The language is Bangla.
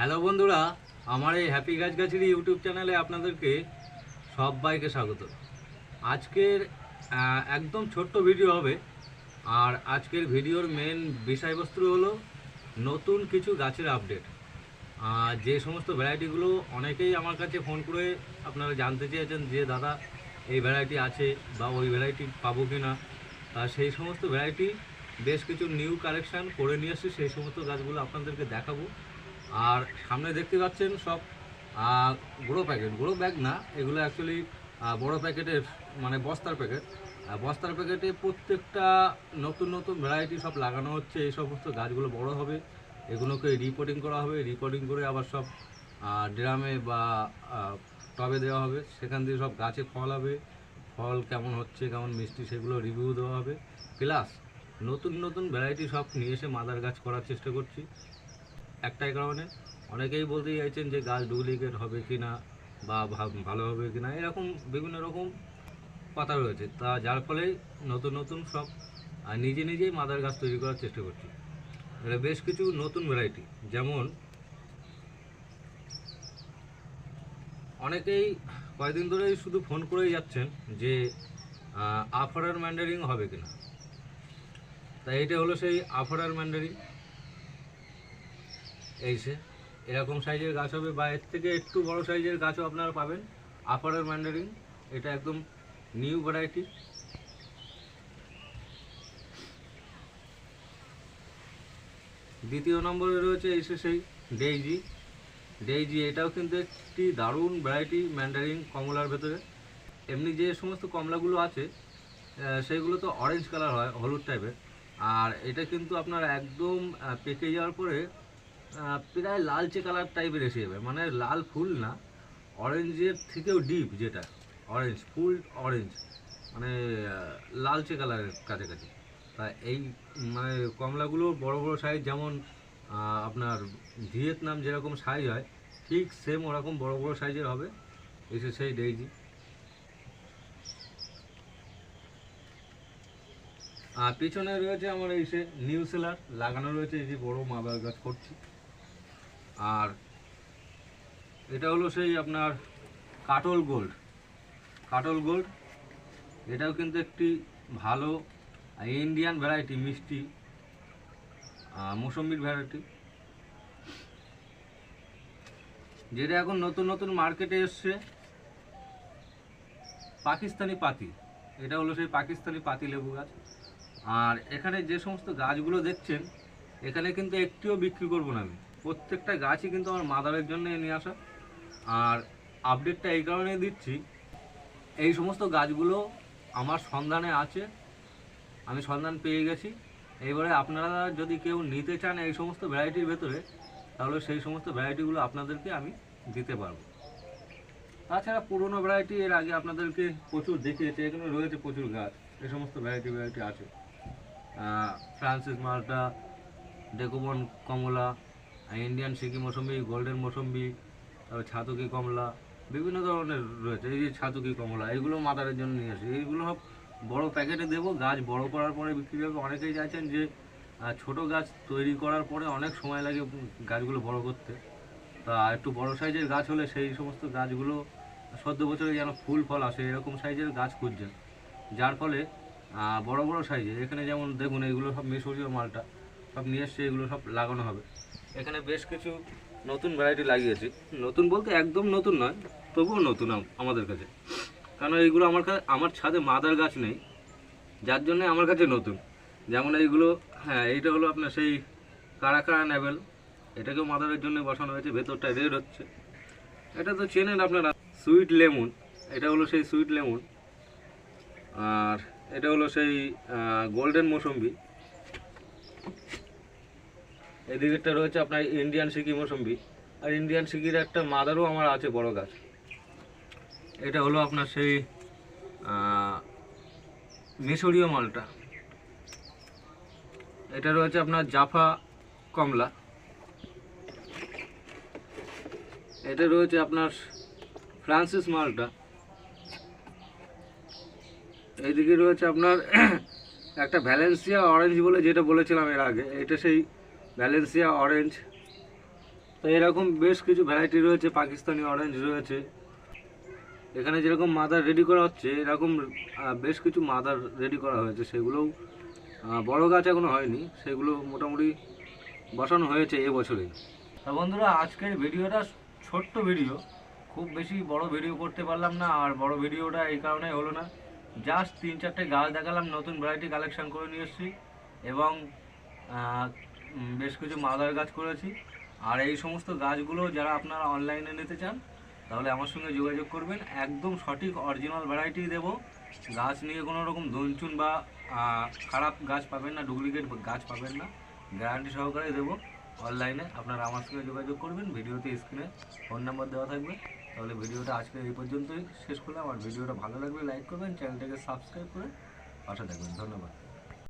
হ্যালো বন্ধুরা, আমার এই হ্যাপি গাছগাছির ইউটিউব চ্যানেলে আপনাদেরকে সবাইকে স্বাগত। আজকের একদম ছোট্ট ভিডিও হবে, আর আজকের ভিডিওর মেন বিষয়বস্তু হলো নতুন কিছু গাছের আপডেট। যে সমস্ত ভ্যারাইটিগুলো অনেকেই আমার কাছে ফোন করে আপনারা জানতে চেয়েছেন যে, দাদা, এই ভ্যারাইটি আছে বা ওই ভ্যারাইটি পাবো কি না? তা সেই সমস্ত ভ্যারাইটি বেশ কিছু নিউ কালেকশান করে নিয়ে এসেছি, সেই সমস্ত গাছগুলো আপনাদেরকে দেখাবো। আর সামনে দেখতে পাচ্ছেন সব গুঁড়ো প্যাকেট। গুঁড়ো ব্যাগ না, এগুলো অ্যাকচুয়ালি বড় প্যাকেটের মানে বস্তার প্যাকেট। বস্তার প্যাকেটে প্রত্যেকটা নতুন নতুন ভ্যারাইটি সব লাগানো হচ্ছে। এই সমস্ত গাছগুলো বড় হবে। এগুলোকে রিপোর্টিং করা হবে। রিপোর্টিং করে আবার সব ড্রামে বা টবে দেওয়া হবে। সেখান থেকে সব গাছে ফল হবে। ফল কেমন হচ্ছে, কেমন মিষ্টি, সেগুলো রিভিউ দেওয়া হবে। প্লাস নতুন নতুন ভ্যারাইটি সব নিয়ে এসে মাদার গাছ করার চেষ্টা করছি। একটাই কারণে অনেকেই বলতে চাইছেন যে গাছ ডুপ্লিকেট হবে কি না বা ভালো হবে কি না এরকম বিভিন্ন রকম কথা রয়েছে। তা যার ফলে নতুন নতুন সব নিজে নিজেই মাদার গাছ তৈরি করার চেষ্টা করছি। এখানে বেশ কিছু নতুন ভ্যারাইটি যেমন অনেকেই কয়েকদিন ধরেই শুধু ফোন করেই যাচ্ছেন যে আফারার ম্যান্ডারিং হবে কিনা। তাই এটা হলো সেই আফারার ম্যান্ডারিং এই সে এরকম সাইজের গাছ হবে, বা এর থেকে একটু বড় সাইজের গাছও আপনারা পাবেন। আপারের ম্যান্ডারিং এটা একদম নিউ ভ্যারাইটি দ্বিতীয় নম্বরে রয়েছে এসে সেই ডেইজি ডেইজি এটাও কিন্তু একটি দারুণ ভ্যারাইটি ম্যান্ডারিং কমলার ভেতরে। এমনি যে সমস্ত কমলাগুলো আছে সেগুলো তো অরেঞ্জ কালার হয়, হলুদ টাইপের আর এটা কিন্তু আপনার একদম পেকে যাওয়ার পরে প্রায় লালচে কালার টাইপের এসে যাবে। মানে লাল ফুল না অরেঞ্জের থেকেও ডিপ যেটা। অরেঞ্জ ফুল অরেঞ্জ মানে লালচে কালারের কাছাকাছি। তা এই মানে কমলাগুলো বড় বড় সাইজ যেমন আপনার ভিয়েতনাম যেরকম সাইজ হয়, ঠিক সেম ওরকম বড় বড় সাইজের হবে। এসে সেই ডেইজি আর পিছনে রয়েছে আমার এই সে নিউ সেলার লাগানো রয়েছে, এই যে বড় মাদার গাছ করছি। আর এটা হলো সেই আপনার কাটল গোল্ড। কাটল গোল্ড, এটাও কিন্তু একটি ভালো ইন্ডিয়ান ভ্যারাইটি মিষ্টি মৌসম্বির ভ্যারাইটি যেটা এখন নতুন নতুন মার্কেটে এসছে, পাকিস্তানি পাতি। এটা হলো সেই পাকিস্তানি পাতি লেবু গাছ। আর এখানে যে সমস্ত গাছগুলো দেখছেন, এখানে কিন্তু একটিও বিক্রি করব না আমি। প্রত্যেকটা গাছই কিন্তু আমার মাদারের জন্য নিয়ে আসা। আর আপডেটটা এই কারণে দিচ্ছি, এই সমস্ত গাছগুলো আমার সন্ধানে আছে, আমি সন্ধান পেয়ে গেছি। এবারে আপনারা যদি কেউ নিতে চান এই সমস্ত ভ্যারাইটির ভেতরে, তাহলে সেই সমস্ত ভ্যারাইটিগুলো আপনাদেরকে আমি দিতে পারব। তাছাড়া পুরনো ভ্যারাইটি এর আগে আপনাদেরকে প্রচুর দেখিয়েছে, এখানে রয়েছে প্রচুর গাছ, এই সমস্ত ভ্যারাইটি ভ্যারাইটি আছে। ফ্রান্সিস মাল্টা ডেকোবন কমলা ইন্ডিয়ান সিকি মৌসম্বি গোল্ডেন মৌসম্বি তারপর ছাতুকি কমলা, বিভিন্ন ধরনের রয়েছে। এই যে ছাতুকি কমলা, এগুলো মাদারের জন্য নিয়ে আসি। এইগুলো সব বড় প্যাকেটে দেবো। গাছ বড় করার পরে বিক্রি হবে। অনেকেই চাইছেন যে ছোট গাছ তৈরি করার পরে অনেক সময় লাগে গাছগুলো বড় করতে। তা একটু বড় সাইজের গাছ হলে সেই সমস্ত গাছগুলো সদ্য বছরে যেন ফুল ফল আসে, এরকম সাইজের গাছ খুঁজছেন। যার ফলে বড় বড় সাইজের। এখানে যেমন দেখুন, এগুলো সব মিশরীয় মালটা। সব নিয়ে এসছে এগুলো সব লাগানো হবে। এখানে বেশ কিছু নতুন ভ্যারাইটি লাগিয়েছি। নতুন বলতে একদম নতুন নয়, তবুও নতুন আমাদের কাছে। কারণ এইগুলো আমার কাছে আমার ছাদে মাদার গাছ নেই, যার জন্য আমার কাছে নতুন। যেমন এইগুলো হ্যাঁ এইটা হলো আপনার সেই কারা কারা নেবেল। এটাকেও মাদারের জন্য বসানো হয়েছে ভেতরটা রেড হচ্ছে। এটা তো চেনেন আপনারা সুইট লেমন এটা হলো সেই সুইট লেমন আর এটা হলো সেই গোল্ডেন মৌসম্বি। এদিকেরটা রয়েছে আপনার ইন্ডিয়ান সিকি মৌসম্বি। আর ইন্ডিয়ান সিকির একটা মাদারও আমার আছে বড় গাছ। এটা হলো আপনার সেই মিশরীয় মালটা। এটা রয়েছে আপনার জাফা কমলা। এটা রয়েছে আপনার ফ্রান্সিস মালটা। এইদিকে রয়েছে আপনার একটা ভ্যালেন্সিয়া অরেঞ্জ বলে যেটা বলেছিলাম এর আগে। এটা সেই ভ্যালেন্সিয়া অরেঞ্জ তো এরকম বেশ কিছু ভ্যারাইটি রয়েছে পাকিস্তানি অরেঞ্জ রয়েছে। এখানে যেরকম মাদার রেডি করা হচ্ছে, এরকম বেশ কিছু মাদার রেডি করা হয়েছে। সেগুলোও বড় গাছ এখনও হয়নি, সেগুলো মোটামুটি বসানো হয়েছে এবছরেই তা বন্ধুরা, আজকের ভিডিওটা ছোট্ট ভিডিও খুব বেশি বড় ভিডিও করতে পারলাম না, আর বড় ভিডিওটা এই কারণে হলো না। জাস্ট তিন চারটে গাছ দেখালাম, নতুন ভ্যারাইটি কালেকশন করে নিয়ে এসেছি। এবং বেশ কিছু মাদার গাছ করেছি। আর এই সমস্ত গাছগুলো যারা আপনারা অনলাইনে নিতে চান, তাহলে আমার সঙ্গে যোগাযোগ করবেন। একদম সঠিক অরিজিনাল ভ্যারাইটি দেব। গাছ নিয়ে কোনো রকম দঞ্চুন বা খারাপ গাছ পাবেন না ডুপ্লিকেট গাছ পাবেন না। গ্যারান্টি সহকারে দেবো। অনলাইনে আপনারা আমার সঙ্গে যোগাযোগ করবেন। ভিডিওতে স্ক্রিনে ফোন নাম্বার দেওয়া থাকবে। তাহলে ভিডিওটা আজকে এই পর্যন্তই শেষ করলাম। আর ভিডিওটা ভালো লাগবে লাইক করবেন চ্যানেলটাকে সাবস্ক্রাইব করে পাশে থাকবেন। ধন্যবাদ।